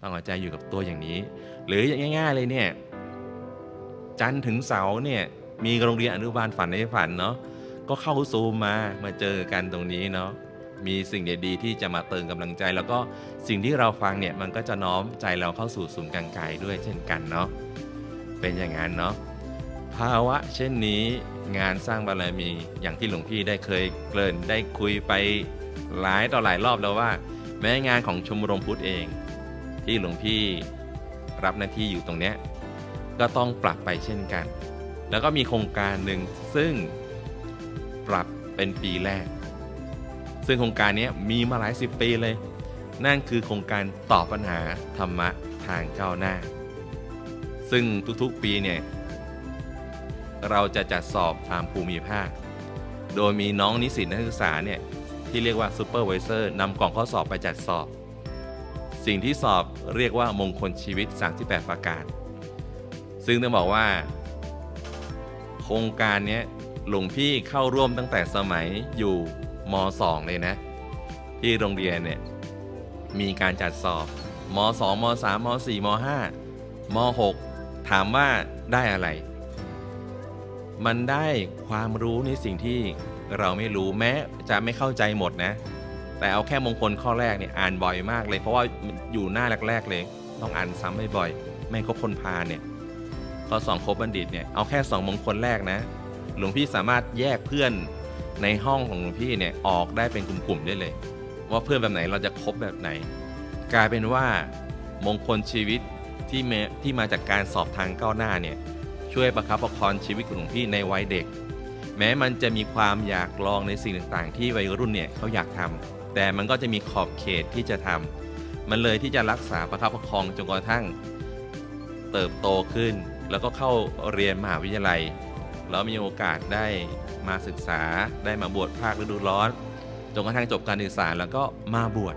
ต้องเอาใจอยู่กับตัวอย่างนี้ หรืออย่างง่าย ๆ เลยเนี่ยจันถึงเสาเนี่ยมีโรงเรียนอนุบาลฝันในฝันเนาะก็เข้าซูมมามาเจอกันตรงนี้เนาะมีสิ่งดีๆที่จะมาเติมกำลังใจ แล้วก็สิ่งที่เราฟังเนี่ยมันก็จะน้อมใจเราเข้าสู่ศูนย์กลางกายด้วยเช่นกันเนาะเป็นอย่างนั้นเนาะภาวะเช่นนี้งานสร้างบารมีอย่างที่หลวงพี่ได้เคยเกริ่นได้คุยไปหลายต่อหลายรอบแล้วว่า แม้งานของชมรมพุทธเอง ที่หลวงพี่รับหน้าที่อยู่ตรงเนี้ยก็ต้องปรับไปเช่นกัน แล้วก็มีโครงการหนึ่งซึ่งปรับเป็นปีแรก ซึ่งโครงการนี้มีมาหลายสิบปีเลย นั่นคือโครงการตอบปัญหาธรรมะทางก้าวหน้า ซึ่งทุกๆปีเนี่ยเราจะจัดสอบตามภูมิภาค โดยมีน้องนิสิตนักศึกษาเนี่ยที่เรียกว่าซูเปอร์ไวเซอร์นำกล่องข้อสอบไปจัดสอบ สิ่งที่สอบเรียกว่ามงคลชีวิต 38 ประการ ซึ่งต้องบอกว่า โครงการนี้หลวงพี่เข้าร่วมตั้งแต่สมัยอยู่ม .2 เลยนะ ที่โรงเรียนเนี่ยมีการจัดสอบม .2 ม .3 ม .4 ม .5 ม .6 ถามว่าได้อะไร มันได้ความรู้ในสิ่งที่เราไม่รู้แม้จะไม่เข้าใจหมดนะ แต่เอาแค่มงคลข้อแรกเนี่ยอ่านบ่อยมากเลย เพราะว่าอยู่หน้าแรก ๆ เลย ต้องอ่านซ้ำบ่อยๆไม่ครบคนพาเนี่ยข้อสองครบบัณฑิตเนี่ยเอาแค่สองมงคลแรกนะ หลวงพี่สามารถแยกเพื่อนในห้องของหลวงพี่เนี่ยออกได้เป็นกลุ่มๆได้เลย ว่าเพื่อนแบบไหนเราจะคบแบบไหน กลายเป็นว่ามงคลชีวิตที่มที่มาจากการสอบทางก้าวหน้าเนี่ยช่วยประคับประคองชีวิตของหลวงพี่ในวัยเด็ก แม้มันจะมีความอยากลองในสิ่งต่างๆ ที่วัยรุ่นเนี่ยเขาอยากทำ แต่มันก็จะมีขอบเขตที่จะทำมันเลยที่จะรักษาประคับประคองจนกระทั่งเติบโตขึ้น แล้วก็เข้าเรียนมหาวิทยาลัย แล้วมีโอกาสได้มาศึกษาได้มาบวชภาคฤดูร้อนจนกระทั่งจบการศึกษาแล้วก็มาบวช